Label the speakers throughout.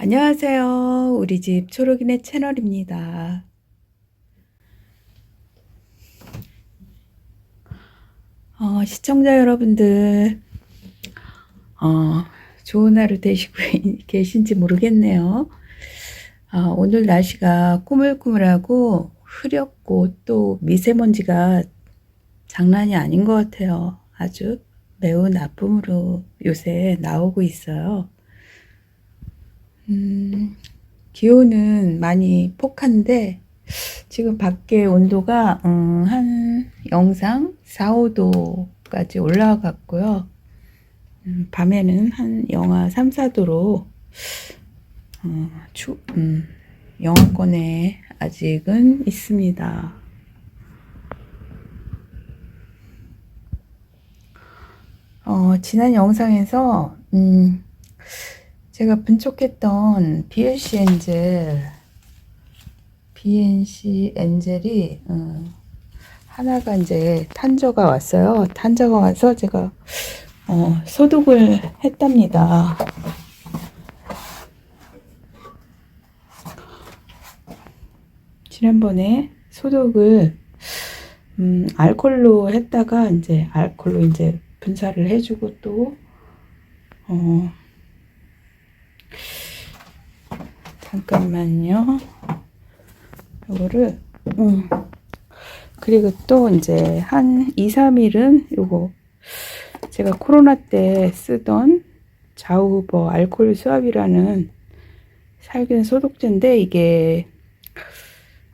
Speaker 1: 안녕하세요. 우리 집 초록이네 채널입니다. 어, 시청자 여러분들, 어, 좋은 하루 되시고 계신지 모르겠네요. 아, 오늘 날씨가 꾸물꾸물하고 흐렸고 또 미세먼지가 장난이 아닌 것 같아요. 아주 매우 나쁨으로 요새 나오고 있어요. 음, 기온은 많이 폭한데, 지금 밖에 온도가, 음, 한 영상 4, 5도까지 올라갔고요. 음, 밤에는 한 영하 3, 4도로, 어, 추, 음, 영하권에 아직은 있습니다. 어, 지난 영상에서, 음, 제가 분촉했던 BNC 엔젤, BNC 엔젤이, 어, 하나가 이제 탄저가 왔어요. 탄저가 와서 제가, 어, 소독을 했답니다. 지난번에 소독을, 음, 알콜로 했다가, 이제, 알콜로 이제 분사를 해주고 또, 어, 잠깐만요. 요거를, 음. 그리고 또 이제 한 2, 3일은 요거 제가 코로나 때 쓰던 자우버 알코올 수압이라는 살균 소독제인데 이게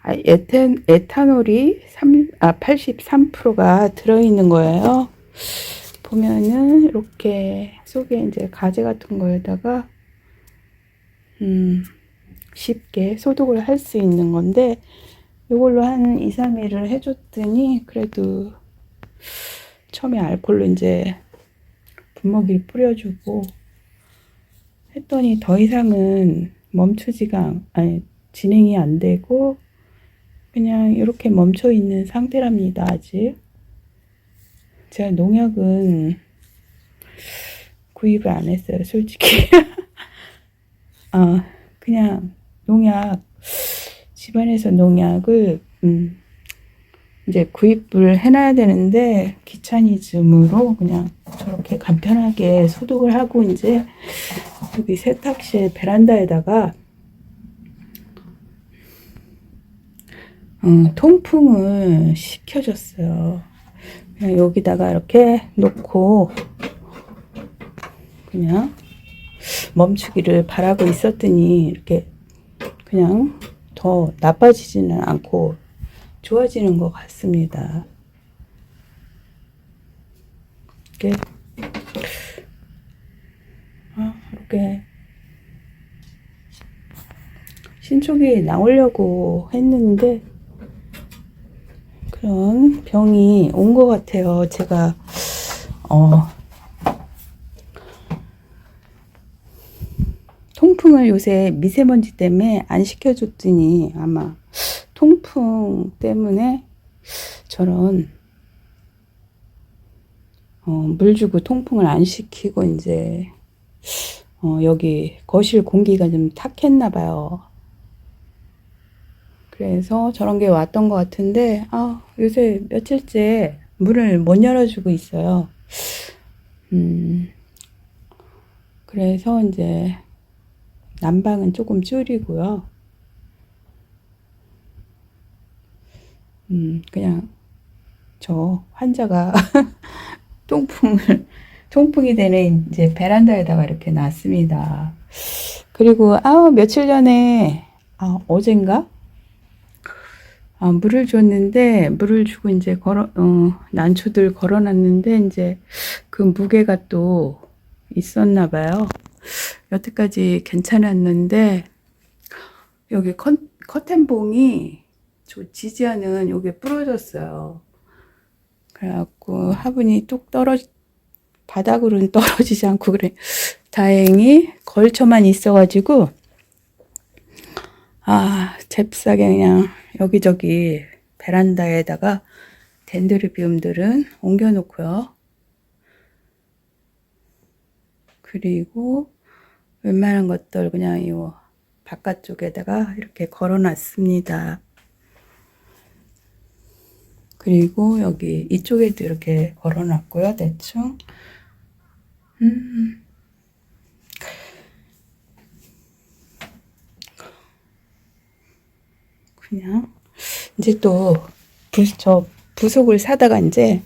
Speaker 1: 아, 에탄, 에탄올이 3, 아, 83%가 들어있는 거예요. 보면은 이렇게 속에 이제 가재 같은 거에다가 음, 쉽게 소독을 할 수 있는 건데 이걸로 한 2, 3일을 해줬더니 그래도 처음에 알콜로 이제 분무기를 뿌려주고 했더니 더 이상은 멈추지가 아니 진행이 안 되고 그냥 이렇게 멈춰 있는 상태랍니다 아직. 제가 농약은 구입을 안 했어요 솔직히. 어, 그냥 농약 집안에서 농약을 음, 이제 구입을 해놔야 되는데 귀차니즘으로 그냥 저렇게 간편하게 소독을 하고 이제 여기 세탁실 베란다에다가 음, 통풍을 시켜줬어요. 그냥 여기다가 이렇게 놓고 그냥 멈추기를 바라고 있었더니 이렇게 그냥 더 나빠지지는 않고 좋아지는 것 같습니다. 이렇게 아, 이렇게 신촉이 나오려고 했는데 그런 병이 온 것 같아요. 제가 어 통풍을 요새 미세먼지 때문에 안 시켜줬더니 아마 통풍 때문에 저런 어, 물 주고 통풍을 안 시키고 이제 어, 여기 거실 공기가 좀 탁했나 봐요. 그래서 저런 게 왔던 것 같은데 아 요새 며칠째 문을 못 열어주고 있어요. 음, 그래서 이제 난방은 조금 줄이고요. 음, 그냥 저 환자가 통풍을 통풍이 되는 이제 베란다에다가 이렇게 놨습니다. 그리고 아 며칠 전에 아 어젠가 아, 물을 줬는데 물을 주고 이제 걸어 어, 난초들 걸어놨는데 이제 그 무게가 또 있었나 봐요. 여태까지 괜찮았는데 여기 컨, 커튼봉이 저 지지하는 여기 부러졌어요. 그래갖고 화분이 뚝 떨어 바닥으로는 떨어지지 않고 그래. 다행히 걸쳐만 있어가지고 아 잽싸게 그냥 여기저기 베란다에다가 덴드리비움들은 옮겨놓고요. 그리고 웬만한 것들 그냥 이 바깥쪽에다가 이렇게 걸어 놨습니다. 그리고 여기 이쪽에도 이렇게 걸어 놨고요. 대충. 음. 그냥 이제 또 부, 저 부속을 사다가 이제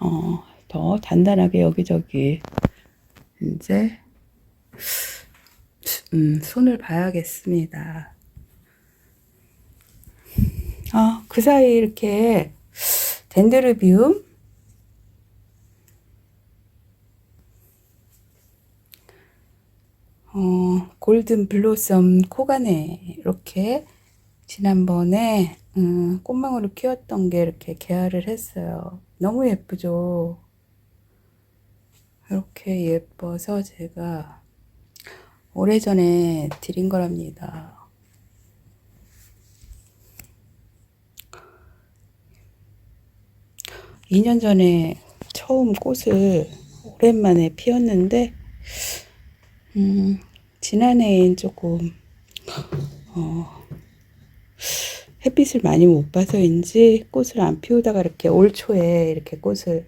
Speaker 1: 어, 더 단단하게 여기저기 이제 음, 손을 봐야겠습니다. 아, 그 사이 이렇게 덴드르비움 어, 골든 블로썸 코가네 이렇게 지난번에 음, 꽃망울을 키웠던 게 이렇게 개화를 했어요. 너무 예쁘죠? 이렇게 예뻐서 제가 오래전에 드린 거랍니다. 2년 전에 처음 꽃을 오랜만에 피웠는데, 음, 지난해엔 조금, 어, 햇빛을 많이 못 봐서인지 꽃을 안 피우다가 이렇게 올 초에 이렇게 꽃을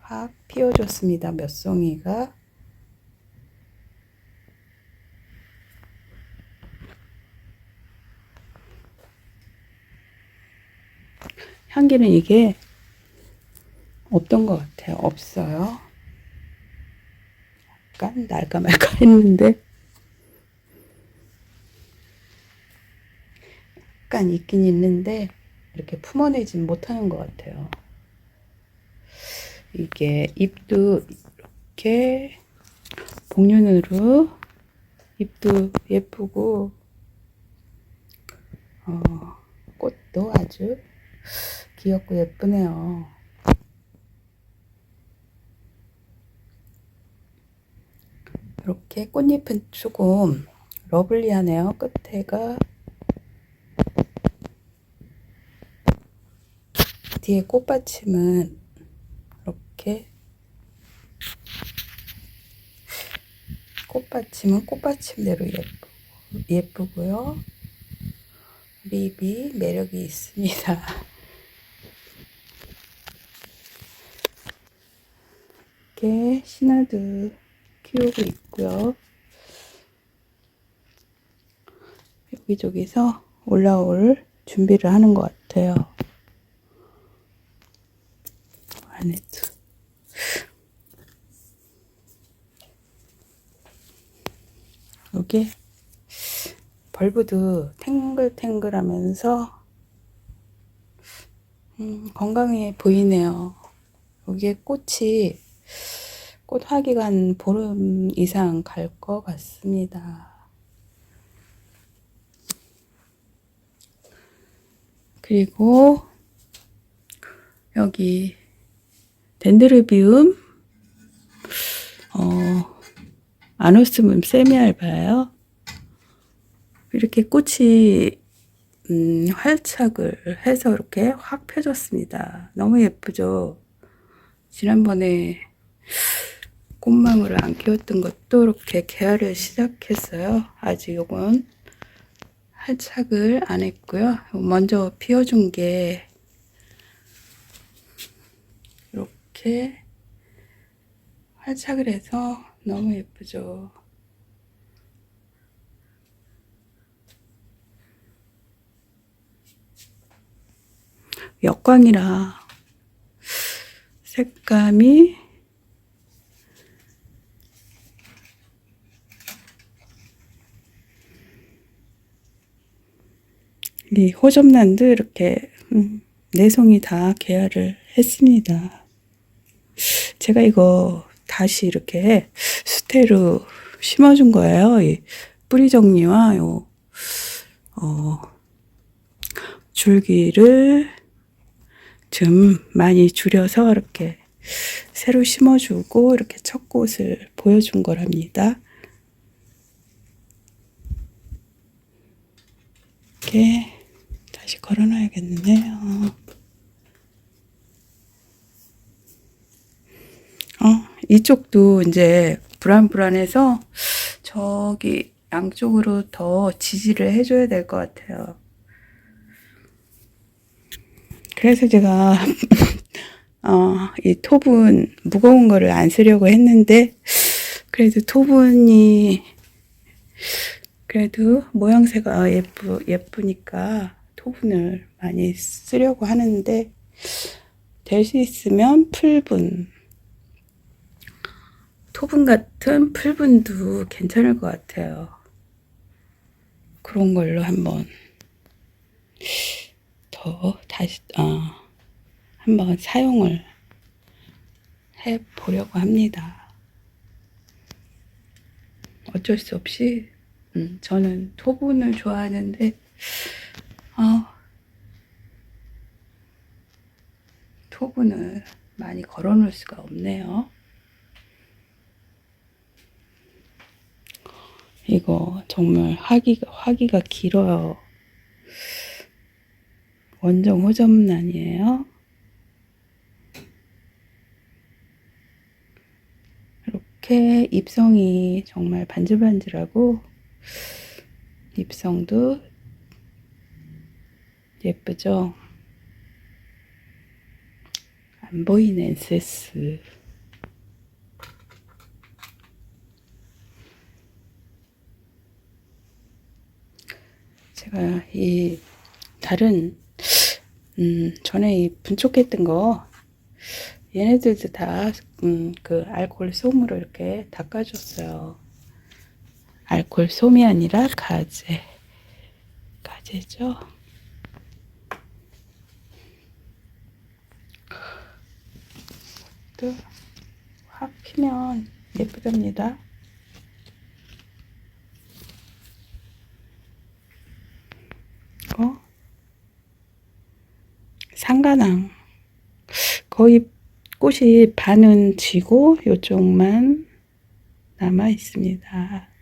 Speaker 1: 확 피워줬습니다. 몇 송이가. 향기는 이게 없던 것 같아요. 없어요. 약간 날까 말까 했는데 약간 있긴 있는데 이렇게 품어내진 못하는 것 같아요. 이게 잎도 이렇게 복륜으로 잎도 예쁘고 어, 꽃도 아주 귀엽고 예쁘네요. 이렇게 꽃잎은 조금 러블리하네요. 끝에가 뒤에 꽃받침은 이렇게 꽃받침은 꽃받침대로 예쁘, 예쁘고요. 립이 매력이 있습니다. 이렇게 시나드 키우고 있고요. 여기저기서 올라올 준비를 하는 것 같아요. 안에도. 여기 벌브도 탱글탱글 하면서 음, 건강해 보이네요. 여기에 꽃이 꽃화기가 한 보름 이상 갈 것 같습니다. 그리고 여기 덴드르비움 어, 아노스문 세미알바요. 이렇게 꽃이 음, 활착을 해서 이렇게 확 펴졌습니다. 너무 예쁘죠? 지난번에 꽃망울을 안 키웠던 것도 이렇게 개화를 시작했어요. 아직 요건 활착을 안 했고요. 먼저 피워준 게 이렇게 활착을 해서 너무 예쁘죠. 역광이라 색감이 이 호접란도 이렇게 음, 내송이 다 개화를 했습니다. 제가 이거 다시 이렇게 수태로 심어준 거예요. 이 뿌리 정리와 요, 어, 줄기를 좀 많이 줄여서 이렇게 새로 심어주고 이렇게 첫 꽃을 보여준 거랍니다. 이렇게 다시 걸어놔야겠네요. 어, 이쪽도 이제 불안불안해서 저기 양쪽으로 더 지지를 해줘야 될 것 같아요. 그래서 제가 어, 이 톱은 무거운 거를 안 쓰려고 했는데 그래도 톱은이 그래도 모양새가 예쁘 예쁘니까 톱은을 많이 쓰려고 하는데 될 수 있으면 풀분 토분 같은 풀분도 괜찮을 것 같아요. 그런 걸로 한번 더 다시 어, 한번 사용을 해 보려고 합니다. 어쩔 수 없이 음, 저는 토분을 좋아하는데 어, 토분을 많이 걸어 놓을 수가 없네요. 이거 정말 화기가 화기가 길어요. 원정 호접란이에요. 이렇게 입성이 정말 반질반질하고 입성도 예쁘죠? 안 보이는 엔세스. 제가 이 다른 음 전에 이 분촉했던 거 얘네들도 다음그 알코올 솜으로 이렇게 닦아줬어요. 알코올 솜이 아니라 가제 가제죠. 또확 피면 예쁘답니다. 어? 상가낭 거의 꽃이 반은 지고 요쪽만 남아 있습니다.